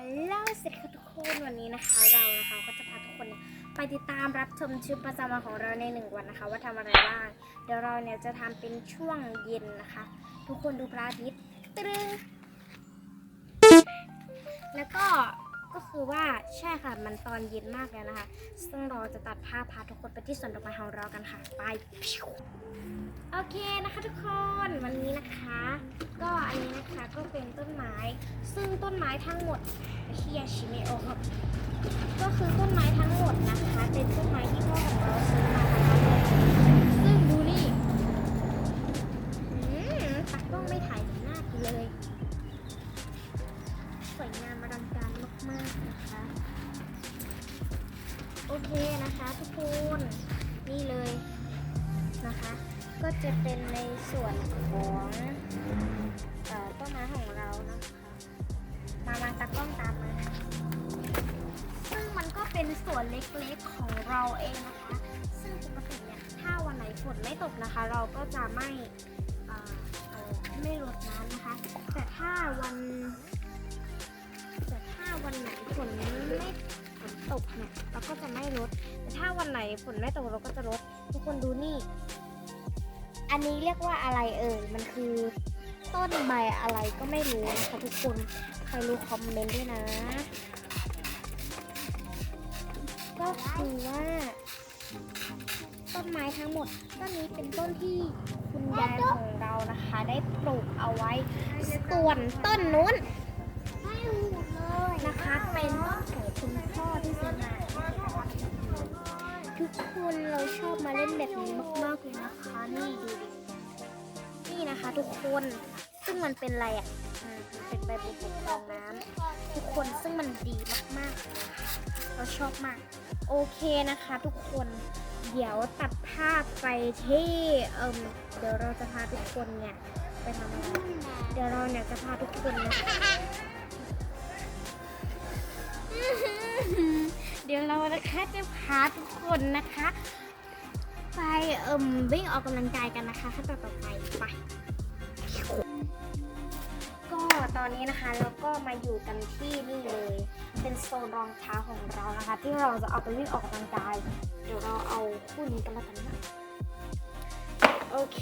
ฮัลโหลสวัสดีค่ะทุกคนวันนี้นะคะเรานะคะก็จะพาทุกคนเนี่ยไปติดตามรับชมชุดประจำวันของเราในหนึ่งวันนะคะ ว่าทำอะไรบ้าง เดี๋ยวเราเนี่ยจะทำเป็นช่วงเย็นนะคะ ทุกคนดูพระอาทิตย์ตรึงแล้วก็ ก็คือว่าใช่ค่ะมันตอนเย็นมากแล้วนะคะ ซึ่งเราจะตัดภาพพาทุกคนไปที่สวนดอกไม้ของเรากันค่ะ ไป โอเคนะคะทุกคนวันนี้นะคะ ก็อันนี้นะคะก็เป็นต้นไม้ ซึ่งต้นไม้ทั้งหมดเฮียชิเมโอก็คือต้นไม้ทั้งหมดนะคะ เป็นต้นไม้ที่พ่อของเราซื้อมานะคะซึ่งดูนี่อืมตักต้องไม่ถ่ายหน้ากูเลย สวยงามอลังก มากนะคะ โอเคนะคะทุกคนนี่เลยนะคะ ก็จะเป็นในส่วนของอต้นไม้ของเรานะคะ มามาตากล้องตามมาซึ่งมันก็เป็นส่วนเล็กๆของเราเองนะคะ ซึ่งปกติเนี่ยถ้าวันไหนฝนไม่ตกนะคะ เราก็จะไม่ไม่รดน้ำนะคะ แต่ถ้าวัน วันไหนฝนไม่ฝนตกเนี่ยเราก็จะไม่รดแต่ถ้าวันไหนฝนไม่ตกเราก็จะรดทุกคนดูนี่ อันนี้เรียกว่าอะไรเอ่ย มันคือต้นใบอะไรก็ไม่รู้นะคะทุกคน ใครรู้คอมเมนต์ด้วยนะ ก็คือว่า ต้นไม้ทั้งหมด ต้นนี้เป็นต้นที่คุณยายของเรานะคะ ได้ปลูกเอาไว้ ส่วนต้นนู้น นะคะ เป็นต้นของคุณพ่อที่ซื้อมาทุกคนเราชอบมาเล่นแบบนี้มากๆเลยนะคะนี่ดูดินี่นะคะทุกคนซึ่งมันเป็นอะไรอะเป็นใบบัวบกฟองน้ำทุกคนซึ่งมันดีมากๆ เราชอบมาก โอเคนะคะทุกคนเดี๋ยวตัดภาพไปที่เอิมเดี๋ยวเราจะพาทุกคนเนี่ยไปทำอะไรเดี๋ยวเราเนี่ยจะพาทุกคนเนี่ย นะคะจะพาทุกคนนะคะ ไปเอิมวิ่งออกกำลังกายกันนะคะขั้นตอนต่อไปไปก็ตอนนี้นะคะเราก็มาอยู่กันที่นี่เลย เป็นโซนรองเท้าของเรานะคะ ที่เราจะเอาไปวิ่งออกกำลังกาย เดี๋ยวเราเอาคู่นี้กันแล้วกันนะโอเค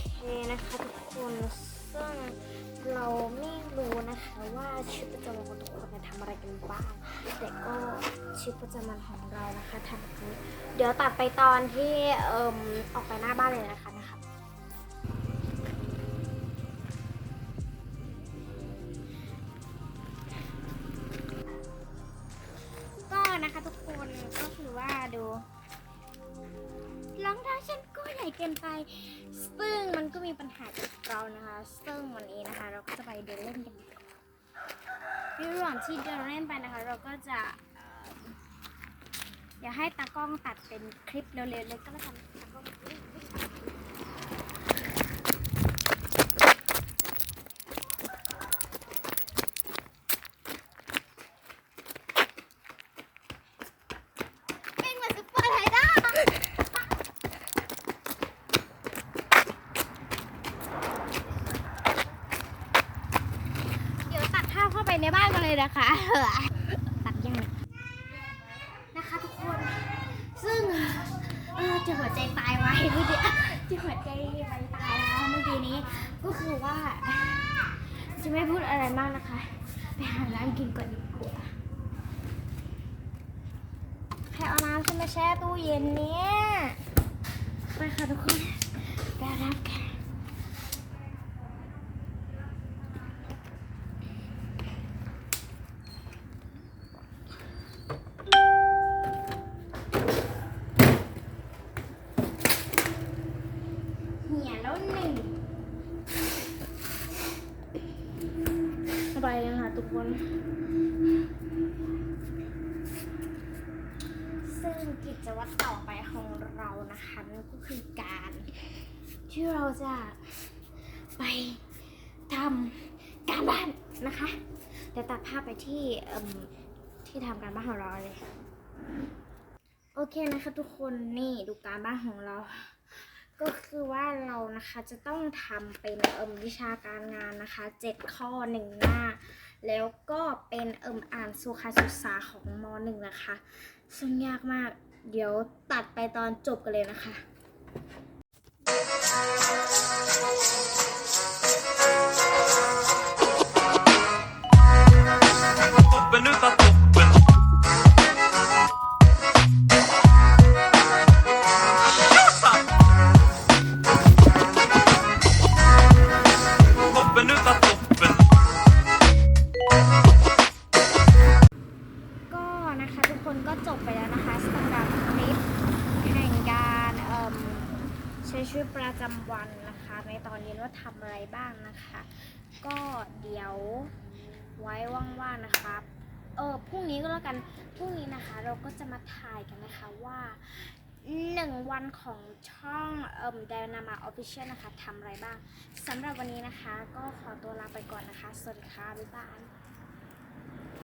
นะคะทุกคน ซึ่งเราไม่รู้นะคะว่าชีวิตประจำวันของทุกคนทำอะไรกันบ้าง แต่ก็ชีวิตประจำวันของเรานะคะทำแบบนี้ เดี๋ยวตัดไปตอนที่เอ่มออกไปหน้าบ้านเลยนะคะนะคะก็นะคะทุกคนก็คือว่าดูรองเท้าฉัน ก็ใหญ่เกินไป ซึ่งมันก็มีปัญหากับเรานะคะ ซึ่งวันนี้นะคะ เราก็จะไปเดินเล่นกันดีกว่าในระหว่างที่เดินเล่นไปนะคะ เราก็จะเอ่ออย่าให้ตากล้องตัดเป็นคลิปเร็วๆเลยก็แล้วกันตากล้องอุ๊ยอุ๊ยเป็นเหมือนซุปเปอร์ไทด้า เดี๋ยวตัดภาพเข้าไปในบ้า นกันเลยนะคะตัดยังไงนะคะ ทุกคน ซึ่งเออจะหัวใจตายไว้เมื่อกี้จะหัวใจไปตายแล้วเมื่อกี้นี้ ก็คือว่าจะไม่พูดอะไรมากนะคะ ไปหาน้ำกินก่อนดีกว่าใครเอาน้ำขึ้นมาแช่ตู้เย็นเนี่ย ไปค่ะทุกคนไปรับกัน เหี่ยแล้วหนึ่งสบายเลยค่ะทุกคน ซึ่งกิจวัตรต่อไปของเรา นะคะนั่นก็คือการที่เราจะไปทำการบ้านนะคะเดี๋ยวตัดภาพไปที่เอิมที่ทำการบ้านของเราเลย โอเคนะคะทุกคนนี่ดูการบ้านของเรา ก็คือว่าเรานะคะจะต้องทำเป็นเอิมวิชาการงานนะคะเจ็ดข้อหนึ่งหน้า แล้วก็เป็นเอิมอ่านสุขศึกษาของมหนึ่งนะคะซึ่งยากมาก เดี๋ยวตัดไปตอนจบกันเลยนะคะ ประจำวันนะคะ ในตอนเย็นว่าทำอะไรบ้างนะคะ ก็เดี๋ยวไว้ว่างๆนะคะเออพรุ่งนี้ก็แล้วกันพรุ่งนี้นะคะ เราก็จะมาถ่ายกันนะคะว่าหนึ่งวันของช่องเอ่มเดนามาออฟฟิเชียลนะคะทำอะไรบ้างสำหรับวันนี้นะคะ ก็ขอตัวลาไปก่อนนะคะ สวัสดีค่ะ บ๊ายบาย